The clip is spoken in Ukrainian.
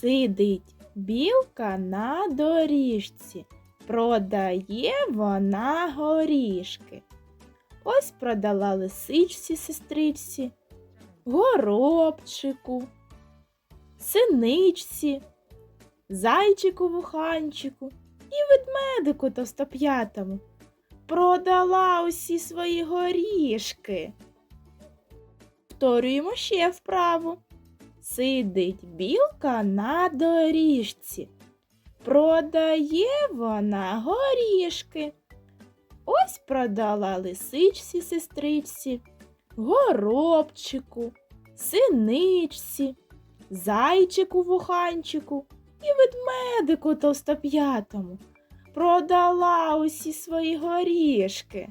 Сидить білка на доріжці, продає вона горішки. Ось продала лисичці сестричці, горобчику, синичці, зайчику вуханчику і ведмедику товстоп'ятому. Продала усі свої горішки. Повторюємо ще вправо. Сидить білка на доріжці. Продає вона горішки. Ось продала лисичці сестричці, горобчику, синичці, зайчику вуханчику і ведмедику товстоп'ятому. Продала усі свої горішки.